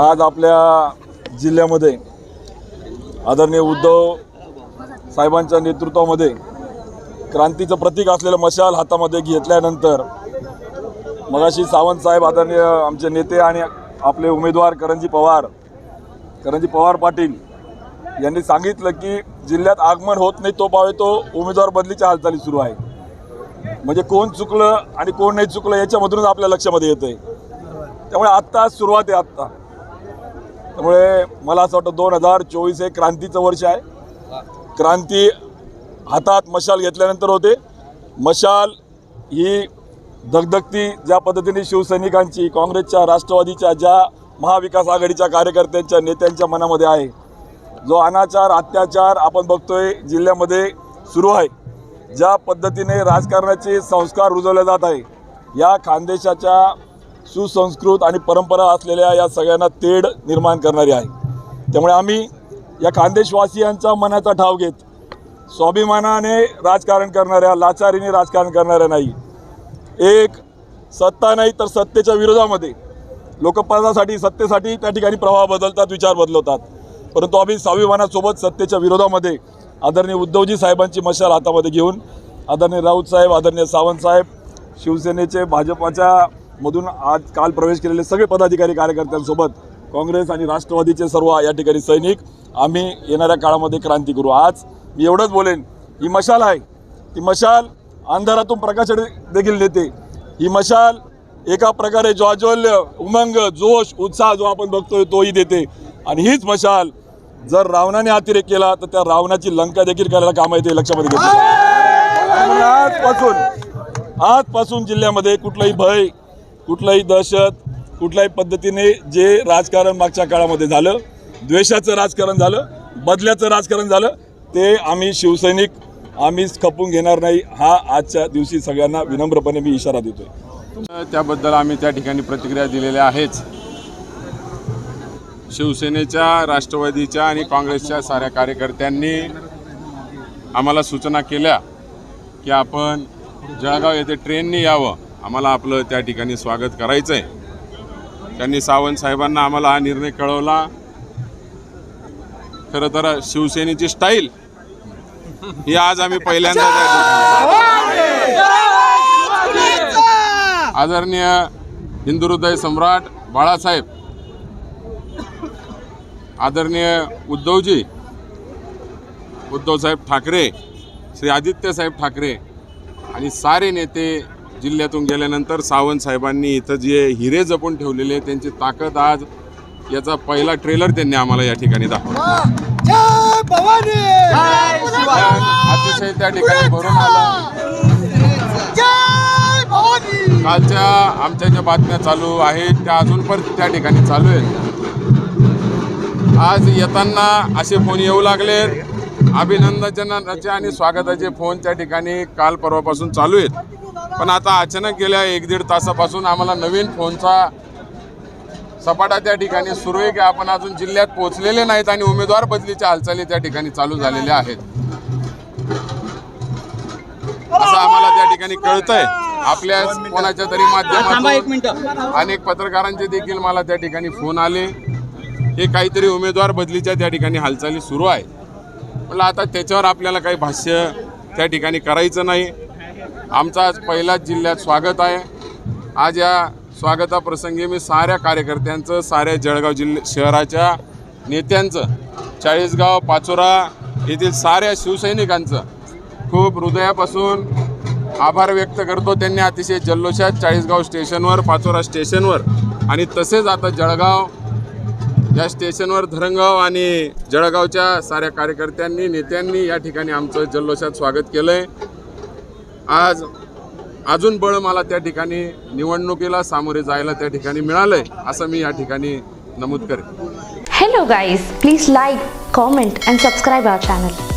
आज आपल्या जिल्ह्यामध्ये आदरणीय उद्धव साहेबांच्या नेतृत्वामध्ये क्रांतीचं प्रतीक असलेलं मशाल हातामध्ये घेतल्यानंतर मगाशी सावंत साहेब आदरणीय आमचे नेते आणि आपले उमेदवार करंजी पवार करंजी पवार पाटील यांनी सांगितलं की जिल्ह्यात आगमन होत नाही तो पावे तो उमेदवार बदलीच्या हालचाली सुरू आहे. म्हणजे कोण चुकलं आणि कोण नाही चुकलं याच्यामधूनच आपल्या लक्षामध्ये येतं आहे त्यामुळे आत्ता सुरुवात आहे आत्ता. त्यामुळे मला असं वाटतं दोन हजार चोवीस हे क्रांतीचं वर्ष आहे. क्रांती हातात मशाल घेतल्यानंतर होते. मशाल ही धगधगती ज्या पद्धतीने शिवसैनिकांची काँग्रेसच्या राष्ट्रवादीच्या ज्या महाविकास आघाडीच्या कार्यकर्त्यांच्या नेत्यांच्या मनामध्ये आहे जो अनाचार अत्याचार आपण बघतोय जिल्ह्यामध्ये सुरू आहे. ज्या पद्धतीने राजकारणाचे संस्कार रुजवले जात आहे या खानदेशाच्या सुसंस्कृत आणि परंपरा असलेल्या या सगळ्यांना तेढ निर्माण करणारी आहे. त्यामुळे आम्ही या खानदेशवासियांचा मनाचा ठाव घेत स्वाभिमानाने राजकारण करणाऱ्या लाचारीने राजकारण करणाऱ्या नाही एक सत्ता नाही तर सत्तेच्या विरोधामध्ये. लोकपदासाठी सत्तेसाठी त्या ठिकाणी प्रवाह बदलतात विचार बदलवतात परंतु आम्ही स्वाभिमानासोबत सत्तेच्या विरोधामध्ये आदरणीय उद्धवजी साहेबांची मशाल हातामध्ये घेऊन आदरणीय राऊत साहेब आदरणीय सावंत साहेब शिवसेनेचे भाजपाच्या मधून आज काल प्रवेश केलेले सगळे पदाधिकारी कार्यकर्त्यांसोबत काँग्रेस आणि राष्ट्रवादीचे सर्व या ठिकाणी सैनिक आम्ही येणाऱ्या काळामध्ये क्रांती करू. आज मी एवढंच बोलेन ही मशाल आहे. ती मशाल अंधारातून प्रकाश देखील देते. ही मशाल एका प्रकारे ज्वाज्वल्य उमंग जोश उत्साह जो आपण बघतोय तोही देते. आणि हीच मशाल जर रावणाने अतिरेक केला तर त्या रावणाची लंका देखील करायला काम येते लक्षामध्ये घेतलं आजपासून आजपासून जिल्ह्यामध्ये कुठलाही भय कुठलाही दहशत कुठल्याही पद्धतीने जे राजकारण मागच्या काळामध्ये झालं द्वेषाचं राजकारण झालं बदल्याचं राजकारण झालं ते आम्ही शिवसैनिक आम्हीच खपून घेणार नाही. हा आजच्या दिवशी सगळ्यांना विनम्रपणे मी इशारा देतोय. त्याबद्दल आम्ही त्या ठिकाणी प्रतिक्रिया दिलेल्या आहेच शिवसेनेच्या राष्ट्रवादीच्या आणि काँग्रेसच्या साऱ्या कार्यकर्त्यांनी आम्हाला सूचना केल्या की आपण जळगाव येथे ट्रेनने यावं. आम्हाला आपलं त्या ठिकाणी स्वागत करायचं आहे त्यांनी सावंत साहेबांना आम्हाला हा निर्णय कळवला. खरं तर शिवसेनेची स्टाईल ही आज आम्ही पहिल्यांदा आदरणीय हिंदुहृदय सम्राट बाळासाहेब आदरणीय उद्धवजी उद्धवसाहेब ठाकरे श्री आदित्यसाहेब ठाकरे आणि सारे नेते जिल्ह्यातून गेल्यानंतर सावंत साहेबांनी इथं जे हिरे जपून ठेवलेले त्यांची ताकद आज याचा पहिला ट्रेलर त्यांनी आम्हाला या ठिकाणी दाखवला. अतिशय त्या ठिकाणी भरून आलं. कालच्या आमच्या ज्या बातम्या चालू आहेत त्या अजून पण त्या ठिकाणी चालू आहेत. आज येताना असे फोन येऊ लागलेत अभिनंदनाचे आणि स्वागताचे फोन त्या ठिकाणी काल परवापासून चालू आहेत. पण आता अचानक गेल्या एक दीड तासापासून आम्हाला नवीन फोनचा सपाटा त्या ठिकाणी सुरू आहे की आपण अजून जिल्ह्यात पोहोचलेले नाहीत आणि उमेदवार बदलीच्या हालचाली त्या ठिकाणी चालू झालेल्या आहेत. असं आम्हाला त्या ठिकाणी कळतंय. आपल्या कोणाच्या तरी माध्यमातून मिनिट. अनेक पत्रकारांचे देखील मला त्या ठिकाणी फोन आले. हे काहीतरी उमेदवार बदलीच्या त्या ठिकाणी हालचाली सुरू आहे म्हटलं आता त्याच्यावर आपल्याला काही भाष्य त्या ठिकाणी करायचं नाही. आमचं आज पहिलाच जिल्ह्यात स्वागत आहे. आज या स्वागताप्रसंगी मी साऱ्या कार्यकर्त्यांचं साऱ्या जळगाव जिल्ह्या शहराच्या नेत्यांचं चाळीसगाव पाचोरा येथील साऱ्या शिवसैनिकांचं खूप हृदयापासून आभार व्यक्त करतो. त्यांनी अतिशय जल्लोषात चाळीसगाव स्टेशनवर पाचोरा स्टेशनवर आणि तसेच आता जळगाव या स्टेशनवर धरणगाव आणि जळगावच्या साऱ्या कार्यकर्त्यांनी नेत्यांनी या ठिकाणी आमचं जल्लोषात स्वागत केलं आहे आज अजून बळ मला त्या ठिकाणी निवडणुकीला सामोरे जायला त्या ठिकाणी मिळालंय असं मी या ठिकाणी नमूद करेन. Hello guys please like comment and subscribe our channel